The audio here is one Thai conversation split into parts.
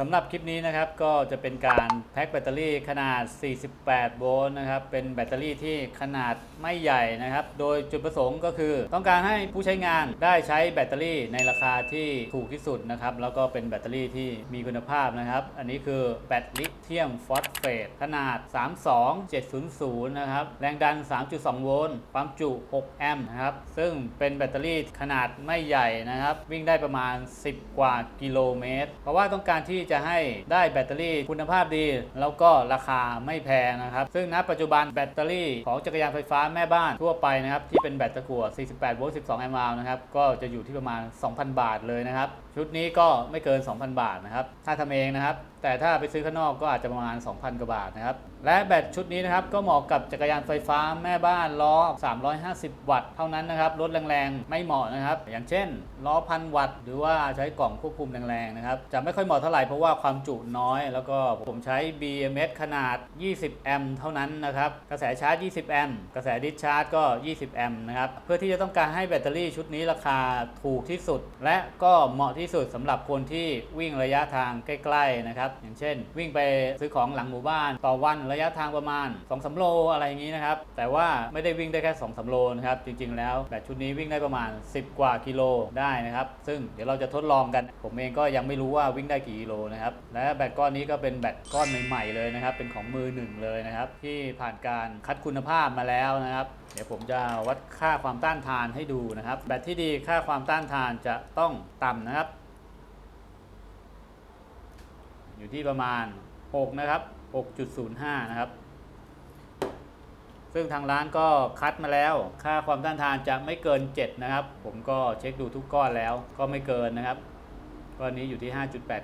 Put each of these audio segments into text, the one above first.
สำหรับคลิปนี้นะครับก็จะเป็นการแพ็คแบตเตอรี่ขนาด 48 โวลต์นะครับ เป็นแบตเตอรี่ที่ขนาดไม่ใหญ่นะครับ โดยจุดประสงค์ก็คือ ต้องการให้ผู้ใช้งานได้ใช้แบตเตอรี่ในราคาที่ถูกที่สุดนะครับ แล้วก็เป็นแบตเตอรี่ที่มีคุณภาพนะครับ อันนี้คือแบตลิเธียมฟอสเฟตขนาด 32700 นะครับ แรงดัน 3.2 โวลต์ ความจุ 6 แอมป์นะครับ ซึ่งเป็นแบตเตอรี่ขนาดไม่ใหญ่นะครับ วิ่งได้ประมาณ 10 กว่ากิโลเมตร เพราะว่าต้องการที่จะให้ได้แบตเตอรี่คุณภาพดี แล้วก็ราคาไม่แพงนะครับ ซึ่งณปัจจุบันแบตเตอรี่ของจักรยานไฟฟ้าแม่บ้านทั่วไปนะครับ ที่เป็นแบตตะกั่ว48 โวลต์ 12 แอมป์ นะครับ ก็จะอยู่ที่ประมาณ 2,000 บาทเลยนะครับ ชุดนี้ก็ไม่เกิน 2,000 บาทนะครับ ถ้าทำเองนะครับแต่ถ้าไปซื้อข้างนอกก็อาจจะประมาณ 2,000 กว่าบาทนะครับ และแบตชุดนี้นะครับก็เหมาะกับจักรยานไฟฟ้าแม่บ้านล้อ 350 วัตต์เท่านั้นนะครับ รถแรงๆ ไม่เหมาะนะครับ อย่างเช่น ล้อพันวัตต์ หรือว่าใช้กล่องควบคุมแรงๆ นะครับ จะไม่ค่อยเหมาะเท่าไหร่เพราะว่าความจุน้อย แล้วก็ผมใช้ BMS ขนาด 20 แอมป์เท่านั้นนะครับ กระแสชาร์จ 20 แอมป์กระแสดิสชาร์จก็ 20 แอมป์นะครับ เพื่อที่จะต้องการให้แบตเตอรี่ชุดนี้ราคาถูกที่สุด และก็เหมาะที่สุดสำหรับคนที่วิ่งระยะทางใกล้ ๆ นะครับอย่างเช่น วิ่งไปซื้อของหลังหมู่บ้าน ต่อวันระยะทางประมาณ2-3โลอะไรอย่างนี้นะครับ แต่ว่าไม่ได้วิ่งได้แค่2-3โลนะครับ จริง ๆ แล้วแบตชุดนี้วิ่งได้ประมาณ 10 กว่ากิโลได้นะครับ ซึ่งเดี๋ยวเราจะทดลองกัน ผมเองก็ยังไม่รู้ว่าวิ่งได้กี่กิโลนะครับ และแบตก้อนนี้ก็เป็นแบตก้อนใหม่ๆเลยนะครับ เป็นของมือหนึ่งเลยนะครับ ที่ผ่านการคัดคุณภาพมาแล้วนะครับเดี๋ยวผมจะวัดค่าความต้านทานให้ดูนะครับ แบตที่ดีค่าความต้านทานจะต้องต่ำนะครับ อยู่ที่ประมาณ 6 นะครับ 6.05 นะครับ ซึ่งทางร้านก็คัดมาแล้ว ค่าความต้านทานจะไม่เกิน 7 นะครับ ผมก็เช็คดูทุกก้อนแล้วก็ไม่เกินนะครับก้อนนี้อยู่ที่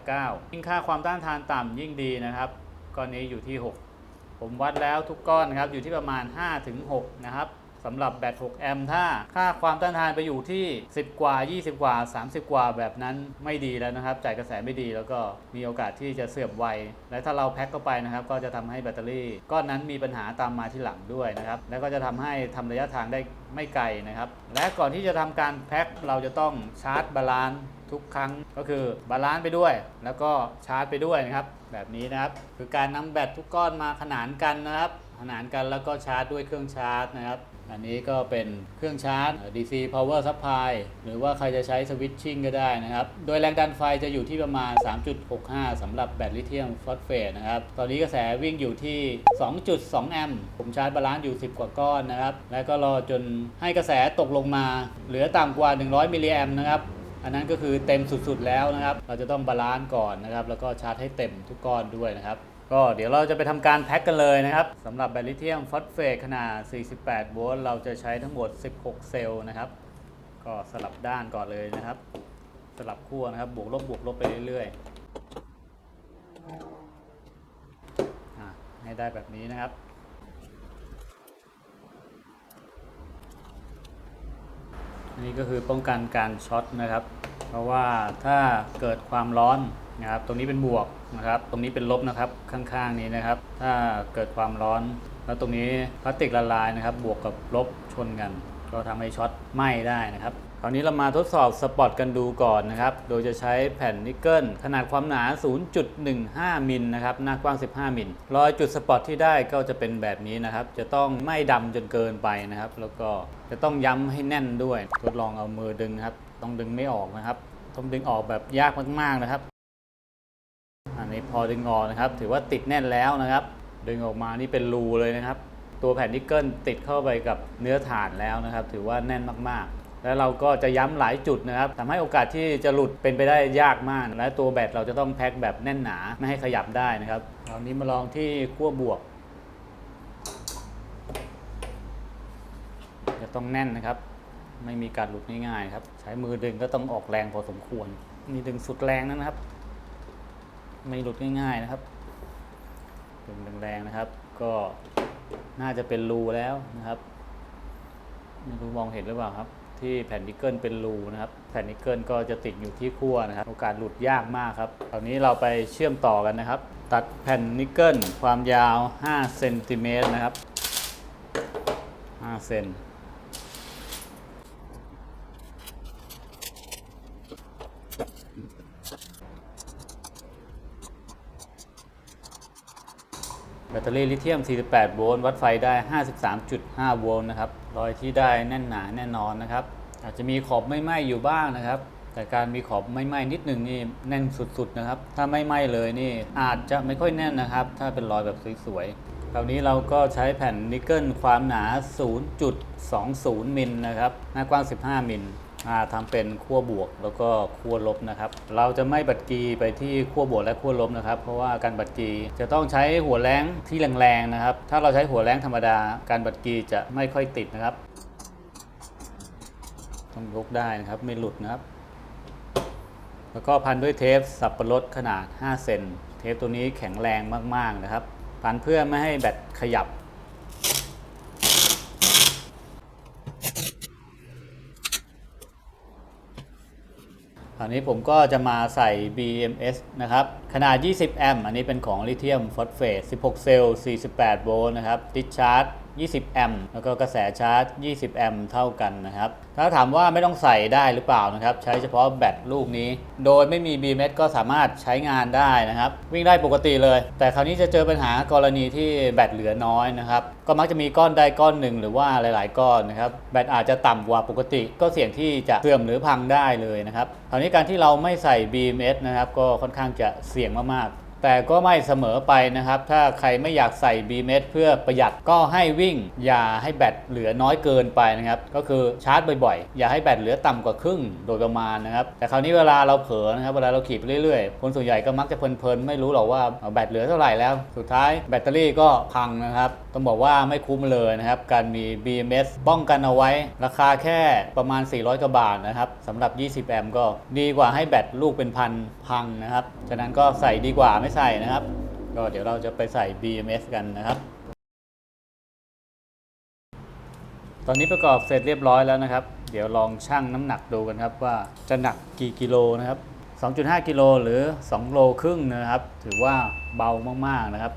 5.89 ยิ่งค่าความต้านทานต่ำยิ่งดีนะครับก้อนนี้อยู่ที่ 6 ผมวัดแล้วทุกก้อนครับอยู่ที่ประมาณ 5-6 นะครับ สำหรับแบต 6 แอมป์ถ้าค่าความต้านทานไปอยู่ที่ 10 กว่า 20 กว่า 30 กว่าแบบนั้นไม่ดีแล้วนะครับ จ่ายกระแสไม่ดีแล้วก็มีโอกาสที่จะเสื่อมไว และถ้าเราแพ็คเข้าไปนะครับ ก็จะทำให้แบตเตอรี่ก้อนนั้นมีปัญหาตามมาที่หลังด้วยนะครับ แล้วก็จะทำให้ทำระยะทางได้ไม่ไกลนะครับ และก่อนที่จะทำการแพ็คเราจะต้องชาร์จบาลานซ์ทุกครั้งก็คือบาลานซ์ไปด้วย แล้วก็ชาร์จไปด้วยนะครับ แบบนี้นะครับ คือการนำแบตทุกก้อนมาขนานกันนะครับ ขนานกันแล้วก็ชาร์จด้วยเครื่องชาร์จนะครับ อันนี้ก็เป็นเครื่องชาร์จ DC power supply หรือว่าใครจะใช้สวิตชิ่งก็ได้นะครับ โดยแรงดันไฟจะอยู่ที่ประมาณ 3.65สำหรับแบตลิเธียมฟอสเฟตนะครับ ตอนนี้กระแสวิ่งอยู่ที่ 2.2 แอมป์ ผมชาร์จบาลานซ์อยู่ 10 กว่าก้อนนะครับ แล้วก็รอจนให้กระแสตกลงมา เหลือต่ำกว่า 100 มิลลิแอมป์นะครับอันนั้นก็คือเต็มสุดๆแล้วนะครับ เราจะต้องบาลานซ์ก่อนนะครับ แล้วก็ชาร์จให้เต็มทุกก้อนด้วยนะครับ ก็เดี๋ยวเราจะไปทำการแพ็คกันเลยนะครับสำหรับแบตลิเธียมฟอสเฟตขนาด 48 โวลต์เราจะใช้ทั้งหมด 16 เซลล์นะครับ ก็สลับด้านก่อนเลยนะครับ สลับขั้วนะครับ บวกลบบวกลบไปเรื่อยๆให้ได้แบบนี้นะครับนี่ก็คือป้องกันการช็อตนะครับ เพราะว่าถ้าเกิดความร้อน นะครับตรงนี้เป็นบวกนะครับ ตรงนี้เป็นลบนะครับข้างๆนี้นะครับ ถ้าเกิดความร้อน แล้วตรงนี้พลาสติกละลายนะครับ บวกกับลบชนกัน ก็ทำให้ช็อตไหม้ได้นะครับคราวนี้เรามาทดสอบสปอตกันดูก่อนนะครับ โดยจะใช้แผ่นนิกเกิลขนาดความหนา 0.15 มิลนะครับ หน้ากว้าง 15 มิลรอยจุดสปอตที่ได้ก็จะเป็นแบบนี้นะครับ จะต้องไม่ดำจนเกินไปนะครับ แล้วก็จะต้องย้ำให้แน่นด้วย ทดลองเอามือดึงครับ ต้องดึงไม่ออกนะครับ ต้องดึงออกแบบยากมากๆนะครับ อันนี้พอดึงออกนะครับ ถือว่าติดแน่นแล้วนะครับ ดึงออกมานี่เป็นรูเลยนะครับ ตัวแผ่นนิกเกิลติดเข้าไปกับเนื้อถ่านแล้วนะครับ ถือว่าแน่นมากๆ แล้วเราก็จะย้ำหลายจุดนะครับทำให้โอกาสที่จะหลุดเป็นไปได้ยากมาก และตัวแบตเราจะต้องแพ็คแบบแน่นหนาไม่ให้ขยับได้นะครับคราวนี้มาลองที่ขั้วบวก จะต้องแน่นนะครับ ไม่มีการหลุดง่ายๆครับ ใช้มือดึงก็ต้องออกแรงพอสมควร นี่ดึงสุดแรงนะครับ ไม่หลุดง่ายๆนะครับดึงแรงๆนะครับ ก็น่าจะเป็นรูแล้วนะครับไม่รู้มองเห็นหรือเปล่าครับ ที่แผ่นนิกเกิลเป็นรูนะครับ แผ่นนิกเกิลก็จะติดอยู่ที่ขั้วนะครับ โอกาสหลุดยากมากครับคราวนี้เราไปเชื่อมต่อกันนะครับ ตัดแผ่นนิกเกิลความยาว5เซนติเมตรนะครับ5เซน แบตเตอรี่ลิเธียม 48 โวลต์ วัดไฟได้ 53.5 โวลต์นะครับ รอยที่ได้แน่นหนาแน่นอนนะครับ อาจจะมีขอบไม่ไหม้อยู่บ้างนะครับ แต่การมีขอบไม่ไหม้นิดหนึ่งนี่แน่นสุดๆนะครับ ถ้าไม่ไหม้เลยนี่อาจจะไม่ค่อยแน่นนะครับ ถ้าเป็นรอยแบบสวยๆ คราวนี้เราก็ใช้แผ่นนิกเกิลความหนา 0.20 มิลนะครับ หน้ากว้าง 15 มิล อ่าทำเป็นขั้วบวกแล้วก็ขั้วลบนะครับ เราจะไม่บัดกีไปที่ขั้วบวกและขั้วลบนะครับ เพราะว่าการบัดกีจะต้องใช้หัวแรงที่แรงๆนะครับ ถ้าเราใช้หัวแรงธรรมดา การบัดกีจะไม่ค่อยติดนะครับ ต้องยกได้นะครับไม่หลุดนะครับ แล้วก็พันด้วยเทปสับปะรดขนาด 5 เซน เทปตัวนี้แข็งแรงมากๆนะครับ พันเพื่อไม่ให้แบตขยับ คราวนี้ผมก็จะมาใส่ BMS นะครับ ขนาด 20 แอมป์ อันนี้เป็นของลิเธียมฟอสเฟต 16 เซลล์ 48 โวลต์นะครับ ดิดชาร์จ 20 แอมป์แล้วก็กระแสชาร์จ 20 แอมป์เท่ากันนะครับ ถ้าถามว่าไม่ต้องใส่ได้หรือเปล่านะครับ ใช้เฉพาะแบตลูกนี้ โดยไม่มี BMS ก็สามารถใช้งานได้นะครับ วิ่งได้ปกติเลย แต่คราวนี้จะเจอปัญหากรณีที่แบตเหลือน้อยนะครับ ก็มักจะมีก้อนใดก้อนหนึ่งหรือว่าหลาย ๆ ก้อนนะครับ แบตอาจจะต่ำกว่าปกติ ก็เสี่ยงที่จะเสื่อมหรือพังได้เลยนะครับ คราวนี้การที่เราไม่ใส่ BMS นะครับ ก็ค่อนข้างจะเสี่ยงมาก ๆ แต่ก็ไม่เสมอไปนะครับ ถ้าใครไม่อยากใส่ BMS เพื่อประหยัดก็ให้วิ่ง อย่าให้แบตเหลือน้อยเกินไปนะครับ ก็คือชาร์จบ่อยๆ อย่าให้แบตเหลือต่ำกว่าครึ่งโดยประมาณนะครับ แต่คราวนี้เวลาเราเผลอนะครับ เวลาเราขี่ไปเรื่อยๆ คนส่วนใหญ่ก็มักจะเพลินๆ ไม่รู้หรอกว่าแบตเหลือเท่าไหร่แล้ว สุดท้ายแบตเตอรี่ก็พังนะครับ ต้องบอกว่าไม่คุ้มเลยนะครับ การมี BMS ป้องกันเอาไว้ ราคาแค่ประมาณ 400กว่าบาทนะครับสำหรับ 20 แอมป์ก็ดีกว่าให้แบตลูกเป็นพันพังนะครับ ฉะนั้นก็ใส่ดีกว่าไม่ใส่นะครับ ก็เดี๋ยวเราจะไปใส่ BMS กันนะครับ ตอนนี้ประกอบเสร็จเรียบร้อยแล้วนะครับ เดี๋ยวลองชั่งน้ำหนักดูกันครับว่าจะหนักกี่กิโลนะครับ2.5 กิโลหรือ2โลครึ่งนะครับ ถือว่าเบามากๆนะครับ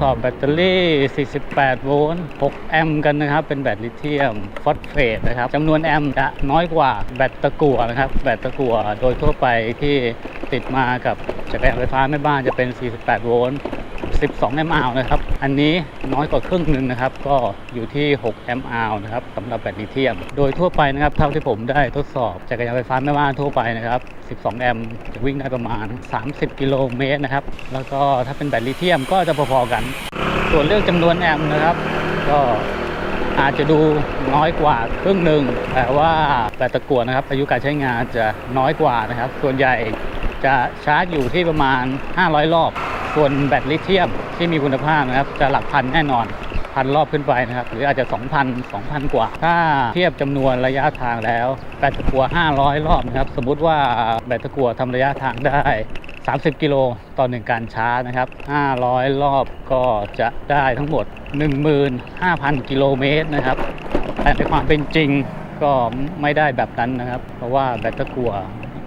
สอบแบตเตอรี่ 48 โวลต์ 6 แอมป์กันนะครับ เป็นแบตลิเธียมฟอสเฟตนะครับจำนวนแอมป์จะน้อยกว่าแบตตะกั่วนะครับ แบตตะกั่วโดยทั่วไปที่ติดมากับจักรยานไฟฟ้าแม่บ้านจะเป็น 48 โวลต์ 12แอมป์อาวนะครับ อันนี้น้อยกว่าครึ่งหนึ่งนะครับ ก็อยู่ที่6แอมป์อาวนะครับสำหรับแบตลิเธียม โดยทั่วไปนะครับ เท่าที่ผมได้ทดสอบจักรยานไฟฟ้าแม่บ้านทั่วไปนะครับ 12 แอมป์จะวิ่งได้ประมาณ 30 กิโลเมตรนะครับ แล้วก็ถ้าเป็นแบตลิเธียมก็จะพอๆกัน ส่วนเรื่องจำนวนแอมป์นะครับ ก็อาจจะดูน้อยกว่าครึ่งหนึ่งแต่ว่าแบตตะกั่วนะครับอายุการใช้งานจะน้อยกว่านะครับ ส่วนใหญ่จะชาร์จอยู่ที่ประมาณ 500 รอบ ส่วนแบตลิเธียมที่มีคุณภาพนะครับ จะหลักพันแน่นอนพันรอบขึ้นไปนะครับ หรืออาจจะ 2,000 2,000 กว่า ถ้าเทียบจำนวนระยะทางแล้วแบตตะกัว 500 รอบนะครับ สมมุติว่าแบตตะกัวทำระยะทางได้ 30 กิโลต่อหนึ่งการชาร์จนะครับ 500 รอบก็จะได้ทั้งหมด 15,000 กิโลเมตรนะครับ แต่ในความเป็นจริงก็ไม่ได้แบบนั้นนะครับ เพราะว่าแบตตะกัว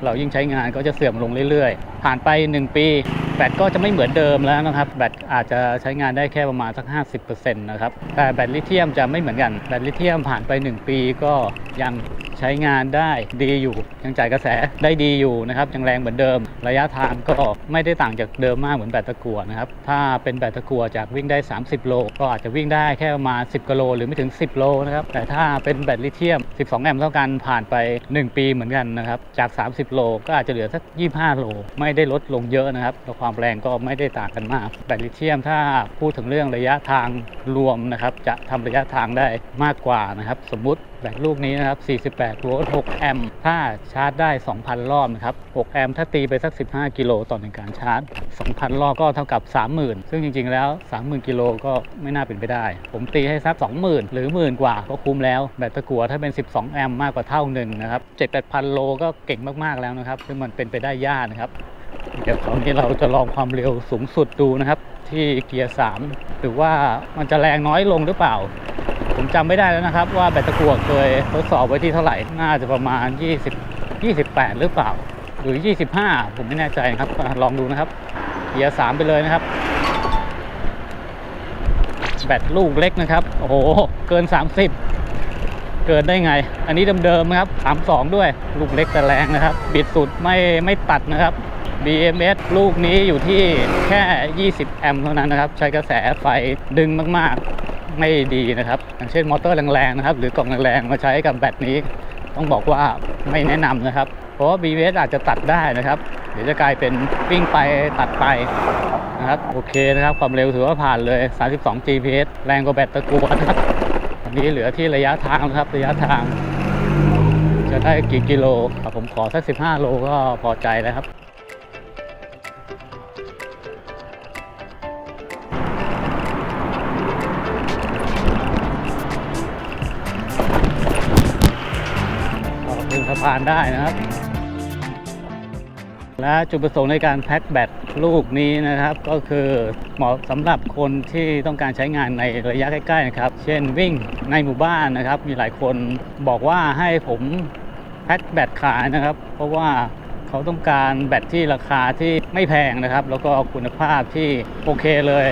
เรายิ่งใช้งานก็จะเสื่อมลงเรื่อยๆ ผ่านไป 1 ปี แบตก็จะไม่เหมือนเดิมแล้วนะครับ แบตอาจจะใช้งานได้แค่ประมาณสัก 50%นะครับ แต่แบตลิเธียมจะไม่เหมือนกัน แบตลิเธียมผ่านไป 1 ปีก็ยังใช้งานได้ดีอยู่ ยังจ่ายกระแสได้ดีอยู่นะครับ ยังแรงเหมือนเดิม ระยะทางก็ไม่ได้ต่างจากเดิมมากเหมือนแบตตะกั่วนะครับ ถ้าเป็นแบตตะกั่วจากวิ่งได้ 30 โล ก็อาจจะวิ่งได้แค่ประมาณ 10กิโลหรือไม่ถึง 10 โลนะครับ แต่ถ้าเป็นแบตลิเธียม 12 แอมป์เท่ากันผ่านไป 1 ปีเหมือนกันนะครับ จาก 30 โลก็อาจจะเหลือสัก 25 โล ไม่ได้ลดลงเยอะนะครับแล้วความแรงก็ไม่ได้ต่างกันมากแบตลิเธียมถ้าพูดถึงเรื่องระยะทางรวมนะครับจะทำระยะทางได้มากกว่านะครับ สมมุติแบตลูกนี้นะครับ 48โวลต์ 6 แอมป์ ถ้าชาร์จได้ 2,000 รอบนะครับ 6 แอมป์ ถ้าตีไปสัก 15 กิโลต่อหนึ่งการชาร์จ 2,000 รอบก็เท่ากับ 30,000 ซึ่งจริง ๆ แล้ว 30,000 กิโลก็ไม่น่าเป็นไปได้ ผมตีให้สัก 20,000 หรือหมื่นกว่าก็คุ้มแล้ว แบตตะกั่วถ้าเป็น 12 แอมป์มากกว่าเท่าหนึ่งนะครับ 7-8,000 โลก็เก่งมาก ๆ แล้วนะครับ ซึ่งมันเป็นไปได้ยากนะครับ เดี๋ยวตอนนี้เราจะลองความเร็วสูงสุดดูนะครับ ที่เกียร์3หรือว่ามันจะแรงน้อยลงหรือเปล่า ผมจำไม่ได้แล้วนะครับ ว่าแบตตะกั่วเคยทดสอบไว้ที่เท่าไหร่ น่าจะประมาณ 20 28 หรือเปล่า หรือ 25 ผมไม่แน่ใจครับ ลองดูนะครับ เกียร์3ไปเลยนะครับ แบตลูกเล็กนะครับ โอ้โห เกิน 30เกินได้ไง อันนี้เดิมๆนะครับ 32 ด้วย ลูกเล็กแต่แรงนะครับ บิดสุดไม่ไม่ตัดนะครับ BMS ลูกนี้อยู่ที่แค่ 20 แอมป์เท่านั้นนะครับ ใช้กระแสไฟดึงมากๆ ไม่ดีนะครับ อย่างเช่นมอเตอร์แรงๆนะครับ หรือกล่องแรงๆ มาใช้กับแบตนี้ ต้องบอกว่าไม่แนะนำนะครับ เพราะว่า BMS อาจจะตัดได้นะครับ เดี๋ยวจะกลายเป็นวิ่งไปตัดไปนะครับ โอเคนะครับ ความเร็วถือว่าผ่านเลย 32 GPS แรงกว่าแบตตะกัวนะครับอันนี้เหลือที่ระยะทางนะครับ ระยะทางจะได้กี่กิโลครับผมขอสัก 15 โลก็พอใจแล้วครับ พานได้นะครับ และจุดประสงค์ในการแพ็คแบตลูกนี้นะครับ ก็คือเหมาะสำหรับคนที่ต้องการใช้งานในระยะใกล้ๆนะครับ เช่นวิ่งในหมู่บ้านนะครับ มีหลายคนบอกว่าให้ผมแพ็คแบตขายนะครับ เพราะว่าเขาต้องการแบตที่ราคาที่ไม่แพงนะครับ แล้วก็คุณภาพที่โอเคเลย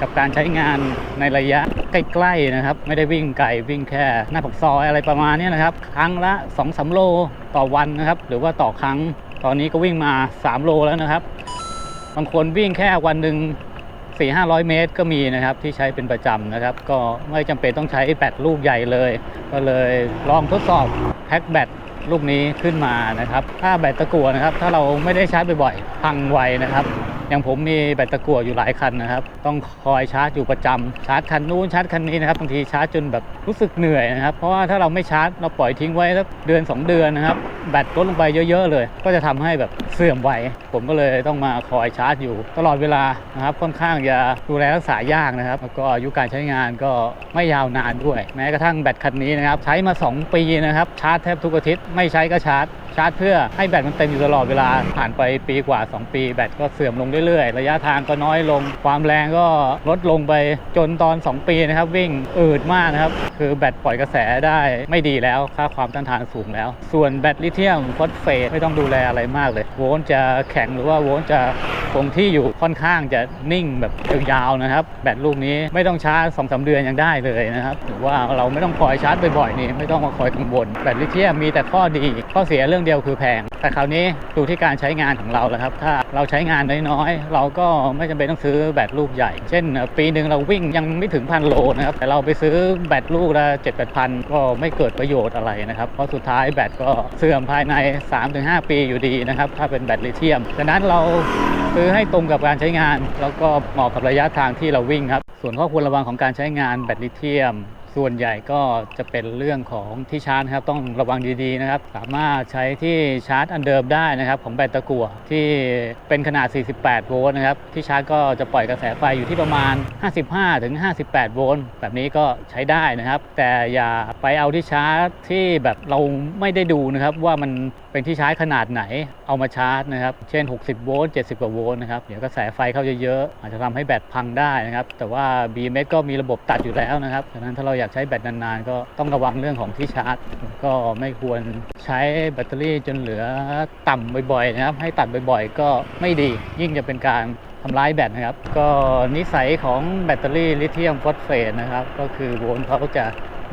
กับการใช้งานในระยะใกล้ๆนะครับ ไม่ได้วิ่งไกลวิ่งแค่หน้าปากซอยอะไรประมาณนี้นะครับ ครั้งละ2อสโลต่อวันนะครับ หรือว่าต่อครั้งตอนนี้ก็วิ่งมา 3 โลแล้วนะครับ บางคนวิ่งแค่วันหนึ่ง4 5 0 0 เมตรก็มีนะครับที่ใช้เป็นประจำนะครับ ก็ไม่จำเป็นต้องใช้แบตลูกใหญ่เลย ก็เลยลองทดสอบแพ็คแบตลูกนี้ขึ้นมานะครับ ถ้าแบตตะกั่วนะครับ ถ้าเราไม่ได้ใชาร์จบ่อยๆพังไวนะครับ อย่างผมมีแบตตะกั่วอยู่หลายคันนะครับ ต้องคอยชาร์จอยู่ประจำชาร์จคันนู้นชาร์จคันนี้นะครับบางทีชาร์จจนแบบรู้สึกเหนื่อยนะครับ เพราะว่าถ้าเราไม่ชาร์จเราปล่อยทิ้งไว้สักเดือน 2 เดือนนะครับแบตลดลงไปเยอะ ๆ เลย ก็จะทำให้แบบเสื่อมไวผมก็เลยต้องมาคอยชาร์จอยู่ ตลอดเวลานะครับค่อนข้างจะดูแลรักษายากนะครับแล้วก็อายุการใช้งานก็ไม่ยาวนานด้วย แม้กระทั่งแบตคันนี้นะครับใช้มา 2 ปีนะครับชาร์จแทบทุกอาทิตย์ไม่ใช้ก็ชาร์จ ชาร์จเพื่อให้แบตมันเต็มอยู่ตลอดเวลาผ่านไปปีกว่า 2 ปี แบตก็เสื่อมลงเรื่อยๆ ระยะทางก็น้อยลง ความแรงก็ลดลงไปจนตอน 2 ปีนะครับ วิ่งอืดมากนะครับ คือแบตปล่อยกระแสได้ไม่ดีแล้วค่าความต้านทานสูงแล้ว ส่วนแบตลิเธียมฟอสเฟตไม่ต้องดูแลอะไรมากเลย โวลต์จะแข็งหรือว่าโวลต์จะ คงที่อยู่ค่อนข้างจะนิ่งแบบยาวๆนะครับ แบตลูกนี้ไม่ต้องชาร์จสองสาเดือนยังได้เลยนะครับหรือว่าเราไม่ต้องคอยชาร์จบ่อยๆนี่ไม่ต้องมาคอยกังวลแบตลิเธียมมีแต่ข้อดีข้อเสียเรื่องเดียวคือแพง แต่คราวนี้ดูที่การใช้งานของเราแล้วครับ ถ้าเราใช้งานน้อยๆเราก็ไม่จำเป็นต้องซื้อแบตลูกใหญ่ เช่น ปีหนึ่งเราวิ่งยังไม่ถึงพันโลนะครับแต่เราไปซื้อแบตลูกละเจ็ดแปดพันก็ไม่เกิดประโยชน์อะไรนะครับเพราะสุดท้ายแบตก็เสื่อมภายใน 3-5 ปีอยู่ดีนะครับถ้าเป็นแบตลิเธียมดังนั้นเรา ซื้อให้ตรงกับการใช้งาน แล้วก็เหมาะกับระยะทางที่เราวิ่งครับ ส่วนข้อควรระวังของการใช้งานแบตลิเธียม ส่วนใหญ่ก็จะเป็นเรื่องของที่ชาร์จครับต้องระวังดีๆนะครับ สามารถใช้ที่ชาร์จอันเดิมได้นะครับ ของแบตตะกั่วที่เป็นขนาด 48 โวลต์นะครับที่ชาร์จก็จะปล่อยกระแสไฟอยู่ที่ประมาณ 55ถึง58 โวลต์แบบนี้ก็ใช้ได้นะครับ แต่อย่าไปเอาที่ชาร์จที่แบบเราไม่ได้ดูนะครับว่ามัน เป็นที่ชาร์จขนาดไหนเอามาชาร์จนะครับ เช่น 60 โวลต์ 70 กว่าโวลต์นะครับ เดี๋ยวกระแสไฟเข้าเยอะๆ อาจจะทำให้แบตพังได้นะครับ แต่ว่า BMS ก็มีระบบตัดอยู่แล้วนะครับดังนั้นถ้าเราอยากใช้แบตนานๆ ก็ต้องระวังเรื่องของที่ชาร์จ ก็ไม่ควรใช้แบตเตอรี่จนเหลือต่ำบ่อยๆนะครับ ให้ตัดบ่อยๆ ก็ไม่ดี ยิ่งจะเป็นการทำร้ายแบตนะครับ ก็นิสัยของแบตเตอรี่ลิเธียมฟอสเฟตนะครับ ก็คือโวลต์เขาจะ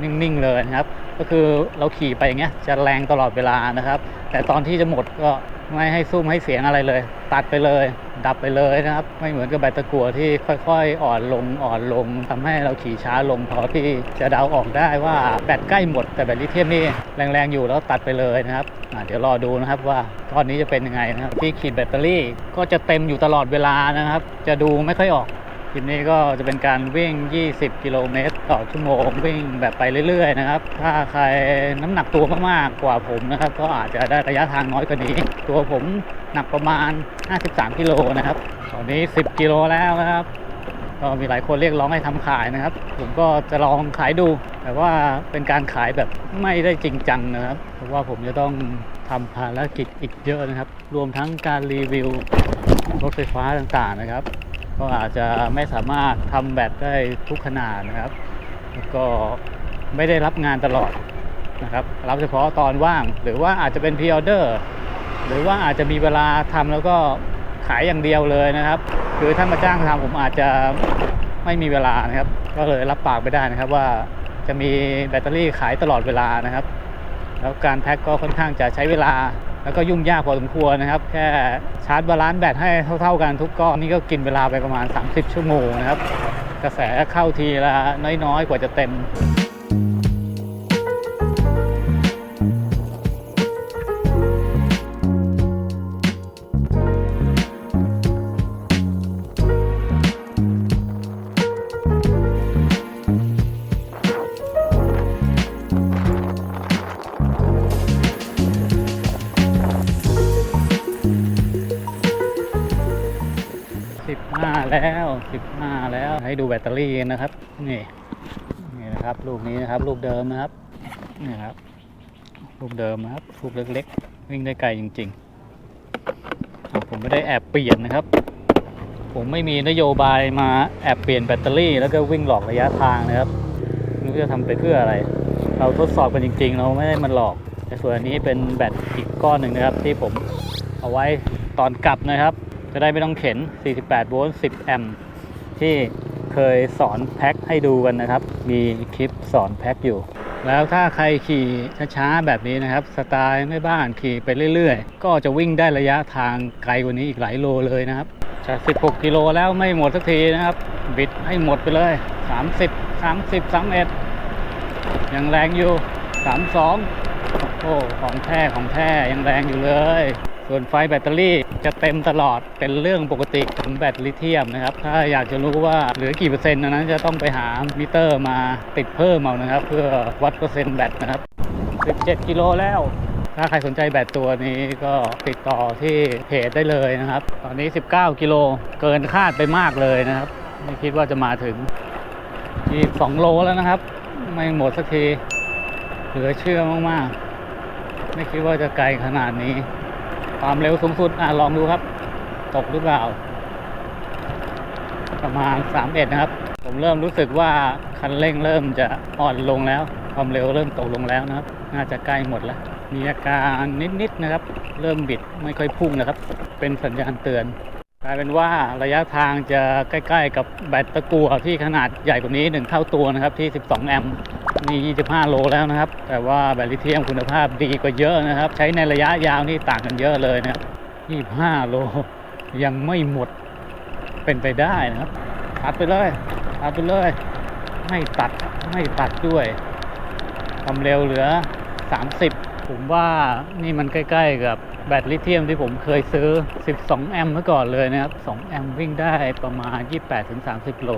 นิ่งๆเลยนะครับ ก็คือเราขี่ไปอย่างเงี้ยจะแรงตลอดเวลานะครับ แต่ตอนที่จะหมดก็ไม่ให้ซุ่มให้เสียงอะไรเลย ตัดไปเลย ดับไปเลยนะครับ ไม่เหมือนกับแบตตะกัวที่ค่อยๆ อ่อนลงอ่อนลงทำให้เราขี่ช้าลงพอที่จะเดาออกได้ว่าแบตใกล้หมดแต่แบตลิเธียมนี่แรงๆอยู่แล้วตัดไปเลยนะครับอ่าเดี๋ยวรอดูนะครับว่าก้อนนี้จะเป็นยังไงนะครับที่ขีดแบตเตอรี่ก็จะเต็มอยู่ตลอดเวลานะครับ จะดูไม่ค่อยออก คลิปนี้ก็จะเป็นการวิ่ง 20 กิโลเมตรต่อชั่วโมงวิ่งแบบไปเรื่อย ๆ นะครับ ถ้าใครน้ำหนักตัวมากๆกว่าผมนะครับ ก็อาจจะได้ระยะทางน้อยกว่านี้ ตัวผมหนักประมาณ 53 กิโลนะครับ ตอนนี้ 10 กิโลแล้วนะครับ ก็มีหลายคนเรียกร้องให้ทำขายนะครับ ผมก็จะลองขายดู แต่ว่าเป็นการขายแบบไม่ได้จริงจังนะครับ เพราะว่าผมจะต้องทำภารกิจอีกเยอะนะครับ รวมทั้งการรีวิวรถไฟฟ้าต่างๆนะครับ ก็อาจจะไม่สามารถทำแบตได้ทุกขนาดนะครับ แล้วก็ไม่ได้รับงานตลอดนะครับรับเฉพาะตอนว่าง หรือว่าอาจจะเป็นพ r ออเดอร์หรือว่าอาจจะมีเวลาทำแล้วก็ขายอย่างเดียวเลยนะครับ คือถ้ามาจ้างทำผมอาจจะไม่มีเวลานะครับ ก็เลยรับปากไปได้นะครับว่าจะมีแบตเตอรี่ขายตลอดเวลานะครับ แล้วการแพ็คก็ค่อนข้างจะใช้เวลา แล้วก็ยุ่งยากพอสมควรนะครับ แค่ชาร์จบาลานซ์แบตให้เท่า ๆ กันทุกก้อนนี่ก็กินเวลาไปประมาณ 30 ชั่วโมงนะครับ กระแสเข้าทีละน้อยๆ กว่าจะเต็ม สิบห้าแล้วสิบห้าแล้ว ให้ดูแบตเตอรี่นะครับ นี่นี่นะครับลูกนี้นะครับลูกเดิมนะครับนี่ครับลูกเดิมนะครับลูกเล็กๆวิ่งได้ไกลจริงๆผมไม่ได้แอบเปลี่ยนนะครับ ผมไม่มีนโยบายมาแอบเปลี่ยนแบตเตอรี่ แล้วก็วิ่งหลอกระยะทางนะครับไม่รู้จะทำไปเพื่ออะไร เราทดสอบกันจริง ๆ เราไม่ได้มันหลอกแต่ส่วนนี้เป็นแบตอีกก้อนหนึ่งนะครับ ที่ผมเอาไว้ตอนกลับนะครับ จะได้ไม่ต้องเข็น 48 โวลต์ 10 แอมป์ที่เคยสอนแพ็คให้ดูกันนะครับ มีคลิปสอนแพ็คอยู่ แล้วถ้าใครขี่ช้าๆแบบนี้นะครับ สไตล์ไม่บ้านขี่ไปเรื่อยๆ ก็จะวิ่งได้ระยะทางไกลกว่านี้อีกหลายโลเลยนะครับจาก16 กิโลแล้วไม่หมดสักทีนะครับ บิดให้หมดไปเลย 30 30 31 ยังแรงอยู่ 32 โอ้ของแท้ของแท้ยังแรงอยู่เลย ส่วนไฟแบตเตอรี่จะเต็มตลอดเป็นเรื่องปกติของแบตลิเธียมนะครับ ถ้าอยากจะรู้ว่าเหลือกี่เปอร์เซ็นต์นั้นจะต้องไปหามิเตอร์มาติดเพิ่มเอานะครับ เพื่อวัดเปอร์เซ็นต์แบตนะครับ 17 กิโลแล้ว ถ้าใครสนใจแบตตัวนี้ก็ติดต่อที่เพจได้เลยนะครับ ตอนนี้ 19 กิโลเกินคาดไปมากเลยนะครับ ไม่คิดว่าจะมาถึง22โลแล้วนะครับ ไม่หมดสักทีเหลือเชื่อมากๆ ไม่คิดว่าจะไกลขนาดนี้ ความเร็วสูงสุดอะลองดูครับ ตกหรือเปล่า ประมาณ 31 นะครับ ผมเริ่มรู้สึกว่าคันเร่งเริ่มจะอ่อนลงแล้ว ความเร็วเริ่มตกลงแล้วนะครับ น่าจะใกล้หมดแล้ว มีอาการนิดๆนะครับ เริ่มบิดไม่ค่อยพุ่งนะครับ เป็นสัญญาณเตือนกลายเป็นว่าระยะทางจะใกล้ ๆ กับแบตตะกัวที่ขนาดใหญ่กว่านี้หนึ่งเท่าตัวนะครับที่ 12 แอมป์ นี่ 25 โลแล้วนะครับ แต่ว่าแบตลิเธียมคุณภาพดีกว่าเยอะนะครับ ใช้ในระยะยาวนี่ต่างกันเยอะเลยนะครับ 25 โลยังไม่หมดเป็นไปได้นะครับ ตัดไปเลย ตัดไปเลย ไม่ตัดไม่ตัดด้วยความเร็วเหลือ 30 ผมว่านี่มันใกล้ ๆ กับแบตลิเธียมที่ผมเคยซื้อ 12 แอมป์เมื่อก่อนเลยนะครับ 2 แอมป์วิ่งได้ประมาณ 28-30 โล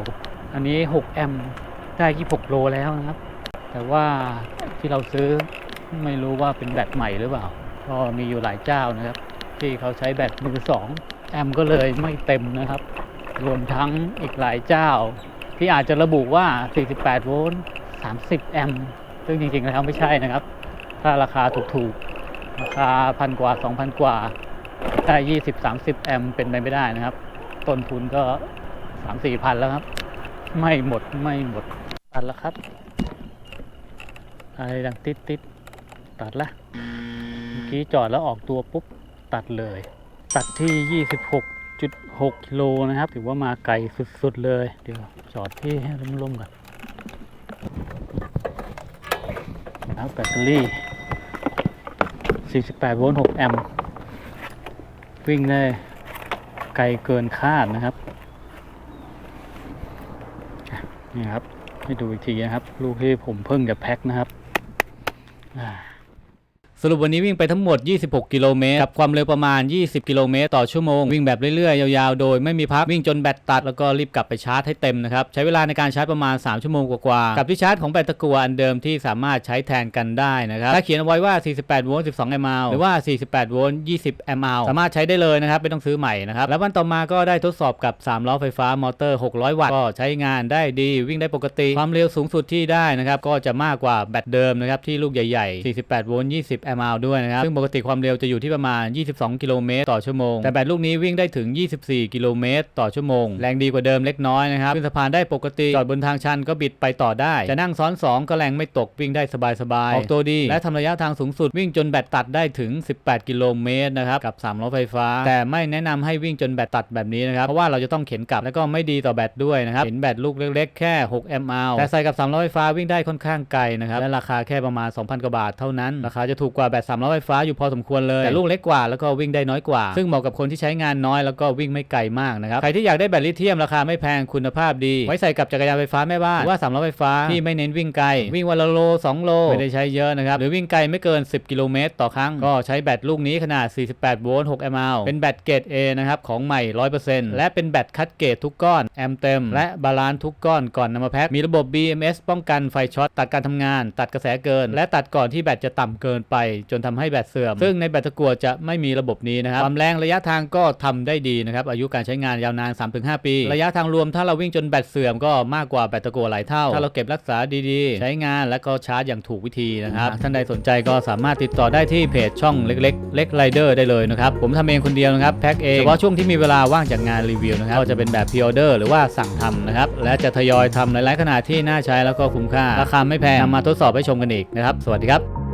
อันนี้ 6 แอมป์ได้ 26 โลแล้วนะครับ แต่ว่าที่เราซื้อไม่รู้ว่าเป็นแบตใหม่หรือเปล่า ก็มีอยู่หลายเจ้านะครับ ที่เขาใช้แบตมือ2แอมก็เลยไม่เต็มนะครับ รวมทั้งอีกหลายเจ้า ที่อาจจะระบุว่า 48 โวลต์ 30 แอมป์ซึ่งจริงๆแล้วไม่ใช่นะครับ ถ้าราคาถูกๆ ราคาพันกว่า 2,000 กว่าได้20 30 แอมป์เป็นไปไม่ได้นะครับ ต้นทุนก็ 3 4พันแล้วครับ ไม่หมดไม่หมดตัดแล้วครับ อะไรดังติดติดตัดละ เมื่อกี้จอดแล้วออกตัวปุ๊บตัดเลย ตัดที่ 26.6กิโลนะครับ ถือว่ามาไกลสุดๆเลย เดี๋ยวจอดที่ให้ล่มๆก่อนแล้วแบตเตอรี่ 48 โวลต์ 6 แอมป์ วิ่งได้ไกลเกินคาดนะครับ นี่ครับ ให้ดูอีกทีนะครับ ลูกที่ผมเพิ่งจะแพ็คนะครับ อ่าส รุปวันนี้วิ่งไปทั้งหมด 26 กิโลเมตรกับความเร็วประมาณ 20 กิโลเมตรต่อชั่วโมง วิ่งแบบเรื่อย ๆ ยาวๆ โดยไม่มีพัก วิ่งจนแบตตัดแล้วก็รีบกลับไปชาร์จให้เต็มนะครับ ใช้เวลาในการชาร์จประมาณ 3 ชั่วโมงกว่าๆ กับที่ชาร์จของแบตตะกัวอันเดิมที่สามารถใช้แทนกันได้นะครับถ้าเขียนเอาไว้ว่า 48 โวลต์ 12 แอมป์หรือว่า 48 โวลต์ 20 แอมป์สามารถใช้ได้เลยนะครับไม่ต้องซื้อใหม่นะครับแล้ววันต่อมาก็ได้ทดสอบกับ3ล้อไฟฟ้ามอเตอร์ 600 วัตต์ก็ใช้งานได้ดีวิ่งได้ปกติความเร็วสูงสุดที่ได้นะครับก็จะมากกว่าแบตเดิมนะครับที่ลูกใหญ่ๆ 48 โวลต์ 20 แอมป์ด้วยนะครับ ซึ่งปกติความเร็วจะอยู่ที่ประมาณ 22 กิโลเมตรต่อชั่วโมง แต่แบตลูกนี้วิ่งได้ถึง 24 กิโลเมตรต่อชั่วโมง แรงดีกว่าเดิมเล็กน้อยนะครับ ขึ้นสะพานได้ปกติ จอดบนทางชันก็บิดไปต่อได้ จะนั่งซ้อน 2 ก็แรงไม่ตกวิ่งได้สบายๆ ออกตัวดี และทำระยะทางสูงสุดวิ่งจนแบตตัดได้ถึง 18 กิโลเมตรนะครับ กับ3ล้อไฟฟ้า แต่ไม่แนะนำให้วิ่งจนแบตตัดแบบนี้นะครับ เพราะว่าเราจะต้องเข็นกลับแล้วก็ไม่ดีต่อแบตด้วยนะครับ เห็นแบตลูกเล็กๆแค่6แอมป์แต่ใส่กับ3ล้อไฟฟ้าวิ่งได้ค่อนข้างไกลนะครับ และราคาแค่ประมาณ 2,000 กว่าบาทเท่านั้น ราคาจะถูกกว่าแบต3ล้อไฟฟ้าอยู่พอสมควรเลยแต่ลูกเล็กกว่าแล้วก็วิ่งได้น้อยกว่า ซึ่งเหมาะกับคนที่ใช้งานน้อยแล้วก็วิ่งไม่ไกลมากนะครับใครที่อยากได้แบตลิเธียมราคาไม่แพงคุณภาพดี ไว้ใส่กับจักรยานไฟฟ้าแม่บ้านหรือว่า3ล้อไฟฟ้าที่ไม่เน้นวิ่งไกล วิ่งวันละโล 2 โล ไม่ได้ใช้เยอะนะครับหรือวิ่งไกลไม่เกิน 10 กิโลเมตรต่อครั้ง ก็ใช้แบตลูกนี้ขนาด 48 โวลต์ 6 แอมป์เป็นแบตเกรด A นะครับของใหม่ 100%และเป็นแบตคัดเกรดทุกก้อนแอมป์เต็ม และบาลานซ์ทุกก้อนก่อนนำมาแพ็คมีระบบ BMS ป้องกันไฟช็อตตัดการทำงาน ตัดกระแสเกิน และตัดก่อนที่แบตจะต่ำเกินไปจนทำให้แบตเสื่อม ซึ่งในแบตตะกั่วจะไม่มีระบบนี้นะครับความแรงระยะทางก็ทำได้ดีนะครับอายุการใช้งานยาวนาน 3-5 ปี ระยะทางรวมถ้าเราวิ่งจนแบตเสื่อมก็มากกว่าแบตตะกั่วหลายเท่า ถ้าเราเก็บรักษาดีๆ ใช้งานและก็ชาร์จอย่างถูกวิธีนะครับท่านใดสนใจก็สามารถติดต่อได้ที่เพจช่องเล็กๆเล็กไรเดอร์ได้เลยนะครับผมทำเองคนเดียวนะครับแพ็คเองเฉพาะช่วงที่มีเวลาว่างจากงานรีวิวนะครับก็จะเป็นแบบพ r ออเดอร์หรือว่าสั่งทำนะครับและจะทยอยทำหลายๆขนาดที่น่าใช้แล้วก็คุ้มค่าราคาไม่แพงนำมาทดสอบให้ชมกันอีกนะครับ สวัสดีครับ